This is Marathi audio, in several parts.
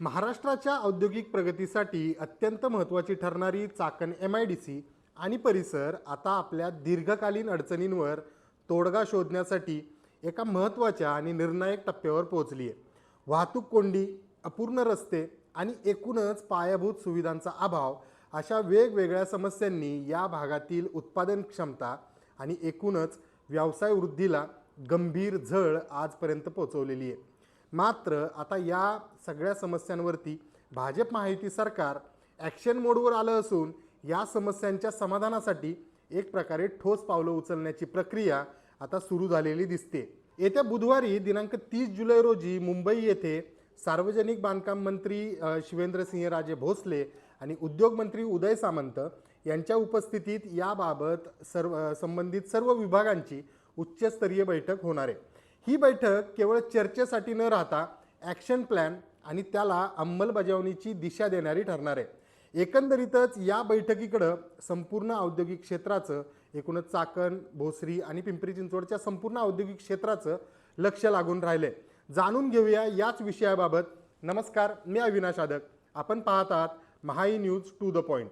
महाराष्ट्राच्या औद्योगिक प्रगतीसाठी अत्यंत महत्त्वाची ठरणारी Chakan M I D C आणि परिसर आता आपल्या दीर्घकालीन अडचणींवर तोडगा शोधण्यासाठी एका महत्त्वाच्या आणि निर्णायक टप्प्यावर पोहोचली आहे वाहतूक कोंडी अपूर्ण रस्ते आणि एकूणच पायाभूत सुविधांचा अभाव अशा वेगवेगळ्या समस्यांनी या भागातील उत्पादन क्षमता आणि एकूणच व्यवसाय वृद्धीला गंभीर झळ आजपर्यंत पोचवलेली आहे मात्र आता या सगळ्या समस्यांवरती भाजप महायुती सरकार ॲक्शन मोडवर आलं असून या समस्यांच्या समाधानासाठी एक प्रकारे ठोस पावलं उचलण्याची प्रक्रिया आता सुरू झालेली दिसते. येत्या बुधवारी दिनांक तीस जुलै रोजी मुंबई येथे सार्वजनिक बांधकाम मंत्री शिवेंद्रसिंह राजे भोसले आणि उद्योगमंत्री उदय सामंत यांच्या उपस्थितीत याबाबत सर्व संबंधित सर्व विभागांची उच्चस्तरीय बैठक होणार आहे. ही बैठक केवळ चर्चेसाठी न राहता ॲक्शन प्लॅन आणि त्याला अंमलबजावणीची दिशा देणारी ठरणार आहे. एकंदरीतच या बैठकीकडं संपूर्ण औद्योगिक क्षेत्राचं एकूणच चाकण भोसरी आणि पिंपरी चिंचवडच्या संपूर्ण औद्योगिक क्षेत्राचं लक्ष लागून राहिले जाणून घेऊया याच विषयाबाबत. नमस्कार मी अविनाश आदक. आपण पाहत आहात Mahai news to the point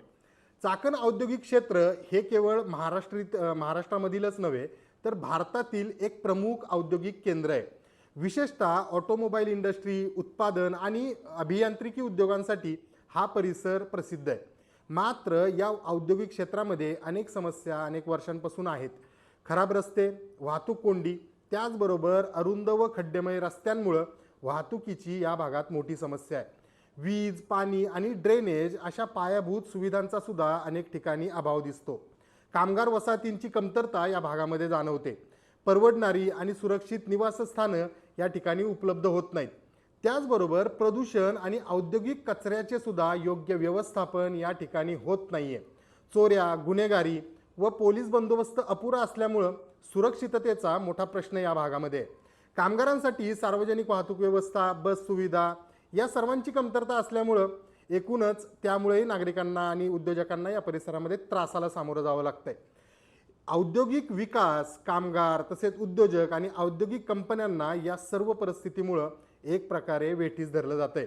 Chakan औद्योगिक क्षेत्र हे केवळ महाराष्ट्रीत महाराष्ट्रामधीलच नव्हे तर भारतातील एक प्रमुख औद्योगिक केंद्र आहे. विशेषतः ऑटोमोबाईल इंडस्ट्री उत्पादन आणि अभियांत्रिकी उद्योगांसाठी हा परिसर प्रसिद्ध आहे. मात्र या औद्योगिक क्षेत्रामध्ये अनेक समस्या अनेक वर्षांपासून आहेत. खराब रस्ते वाहतूक कोंडी त्याचबरोबर अरुंद व खड्डेमय रस्त्यांमुळं वाहतुकीची या भागात मोठी समस्या आहे. वीज पाणी आणि ड्रेनेज अशा पायाभूत सुविधांचा सुद्धा अनेक ठिकाणी अभाव दिसतो. कामगार वसाहतींची कमतरता या भागामध्ये जाणवते. परवडणारी आणि सुरक्षित निवासस्थानं या ठिकाणी उपलब्ध होत नाहीत. त्याचबरोबर प्रदूषण आणि औद्योगिक कचऱ्याचे सुद्धा योग्य व्यवस्थापन या ठिकाणी होत नाही आहे चोऱ्या गुन्हेगारी व पोलीस बंदोबस्त अपुरा असल्यामुळं सुरक्षिततेचा मोठा प्रश्न या भागामध्ये आहे. कामगारांसाठी सार्वजनिक वाहतूक व्यवस्था बस सुविधा या सर्वांची कमतरता असल्यामुळं एकूणच त्यामुळेही नागरिकांना आणि उद्योजकांना या परिसरामध्ये त्रासाला सामोरं जावं लागतंय. औद्योगिक विकास कामगार तसेच उद्योजक आणि औद्योगिक कंपन्यांना या सर्व परिस्थितीमुळं एक प्रकारे वेठीस धरलं जातं आहे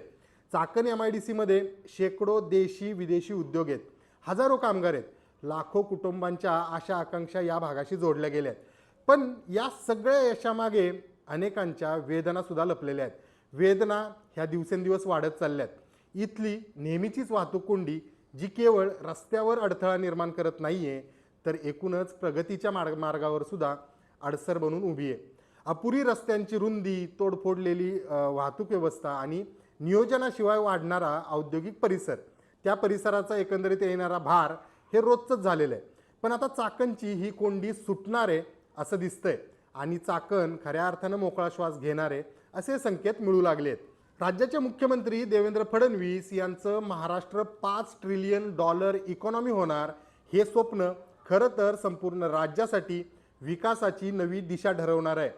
चाकण एम आय डी सीमध्ये शेकडो देशी विदेशी उद्योग आहेत. हजारो कामगार आहेत. लाखो कुटुंबांच्या आशा आकांक्षा या भागाशी जोडल्या गेल्या आहेत. पण या सगळ्या यशामागे अनेकांच्या वेदनासुद्धा लपलेल्या आहेत. वेदना ह्या दिवसेंदिवस वाढत चालल्या आहेत इथली नेहमीचीच वाहतूक कोंडी जी केवळ रस्त्यावर अडथळा निर्माण करत नाही आहे तर एकूणच प्रगतीच्या मार्ग मार्गावर सुद्धा अडसर बनून उभी आहे. अपुरी रस्त्यांची रुंदी तोडफोडलेली वाहतूक व्यवस्था आणि नियोजनाशिवाय वाढणारा औद्योगिक परिसर त्या परिसराचा एकंदरीत येणारा भार हे रोजचंच झालेलं आहे. पण आता चाकणची ही कोंडी सुटणार आहे असं दिसतंय आणि चाकण खऱ्या अर्थानं मोकळा श्वास घेणार आहे असे संकेत मिळू लागले आहेत राज्याचे मुख्यमंत्री देवेंद्र फडणवीस यांचं महाराष्ट्र पाच ट्रिलियन डॉलर इकॉनॉमी होणार हे स्वप्न खरं तर संपूर्ण राज्यासाठी विकासाची नवी दिशा ठरवणार आहे.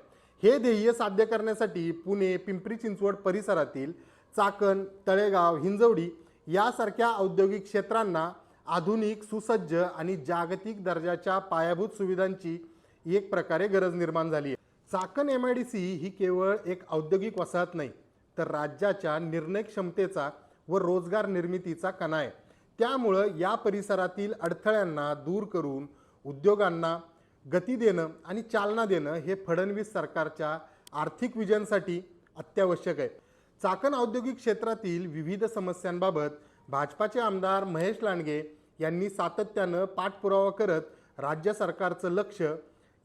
हे ध्येय साध्य करण्यासाठी पुणे पिंपरी चिंचवड परिसरातील चाकण तळेगाव हिंजवडी यासारख्या औद्योगिक क्षेत्रांना आधुनिक सुसज्ज आणि जागतिक दर्जाच्या पायाभूत सुविधांची एक प्रकारे गरज निर्माण झाली आहे. Chakan M I D C ही केवळ एक औद्योगिक वसाहत नाही तर राज्याच्या निर्णय क्षमतेचा व रोजगार निर्मितीचा कणा आहे. त्यामुळं या परिसरातील अडथळ्यांना दूर करून उद्योगांना गती देणं आणि चालना देणं हे फडणवीस सरकारच्या आर्थिक विजयांसाठी अत्यावश्यक आहे. चाकण औद्योगिक क्षेत्रातील विविध समस्यांबाबत भाजपाचे आमदार महेश लांडगे यांनी सातत्यानं पाठपुरावा करत राज्य सरकारचं लक्ष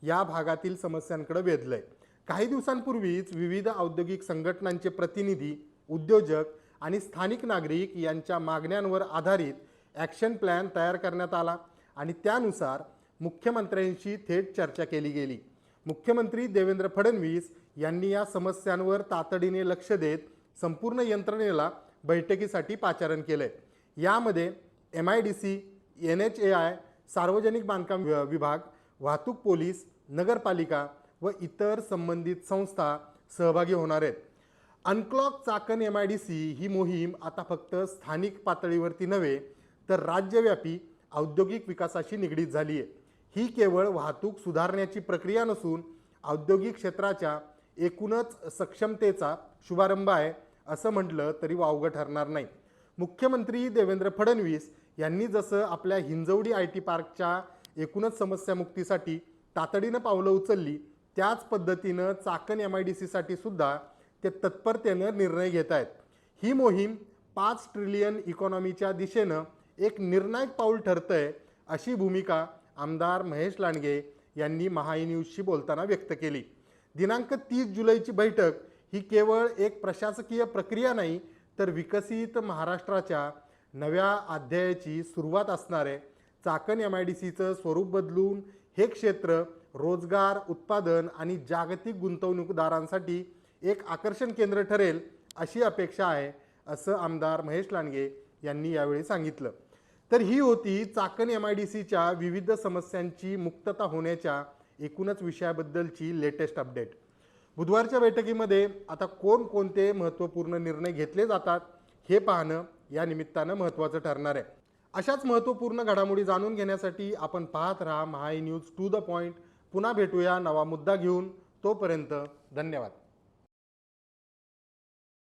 या भागातील समस्यांकडे आहे काही दिवसांपूर्वीच विविध औद्योगिक संघटनांचे प्रतिनिधी उद्योजक आणि स्थानिक नागरिक यांच्या मागण्यांवर आधारित ॲक्शन प्लॅन तयार करण्यात आला आणि त्यानुसार मुख्यमंत्र्यांशी थेट चर्चा केली गेली. मुख्यमंत्री देवेंद्र फडणवीस यांनी या समस्यांवर तातडीने लक्ष देत संपूर्ण यंत्रणेला बैठकीसाठी पाचारण केलंय. यामध्ये M I D C N H A I सार्वजनिक बांधकाम वि- विभाग वाहतूक पोलीस नगरपालिका व इतर संबंधित संस्था सहभागी होणार आहेत. Unlock Chakan M I D C ही मोहीम आता फक्त स्थानिक पातळीवरती नव्हे तर राज्यव्यापी औद्योगिक विकासाशी निगडीत झाली आहे. ही केवळ वाहतूक सुधारण्याची प्रक्रिया नसून औद्योगिक क्षेत्राच्या एकूणच सक्षमतेचा शुभारंभ आहे असं म्हटलं तरी वावगं ठरणार नाही. मुख्यमंत्री देवेंद्र फडणवीस यांनी जसं आपल्या हिंजवडी आय टी पार्कच्या एकूणच समस्यामुक्तीसाठी तातडीनं पावलं उचलली त्याच पद्धतीनं चाकण एम आय डी सीसाठी सुद्धा ते तत्परतेनं निर्णय घेत आहेत. ही मोहीम पाच ट्रिलियन इकॉनॉमीच्या दिशेनं एक निर्णायक पाऊल ठरतंय अशी भूमिका आमदार महेश लांडगे यांनी महाई न्यूजशी बोलताना व्यक्त केली. दिनांक तीस जुलैची बैठक ही केवळ एक प्रशासकीय प्रक्रिया नाही तर विकसित महाराष्ट्राच्या नव्या अध्यायाची सुरुवात असणारे चाकण एम आय डी सीचं स्वरूप बदलून हे क्षेत्र रोजगार उत्पादन आणि जागतिक गुंतवणूकदारांसाठी एक आकर्षण केंद्र ठरेल अशी अपेक्षा आहे असं आमदार महेश लांडगे यांनी यावेळी सांगितलं. तर ही होती चाकण एम आय डी सीच्या विविध समस्यांची मुक्तता होण्याच्या एकूणच विषयाबद्दलची लेटेस्ट अपडेट बुधवारच्या बैठकीमध्ये आता कोणकोणते महत्त्वपूर्ण निर्णय घेतले जातात हे पाहणं या निमित्तानं महत्त्वाचं ठरणार आहे. अशाच महत्त्वपूर्ण घडामोडी जाणून घेण्यासाठी आपण पाहत राहा Mahai news to the point पुन्हा भेटूया नवा मुद्दा घेऊन. तोपर्यंत धन्यवाद.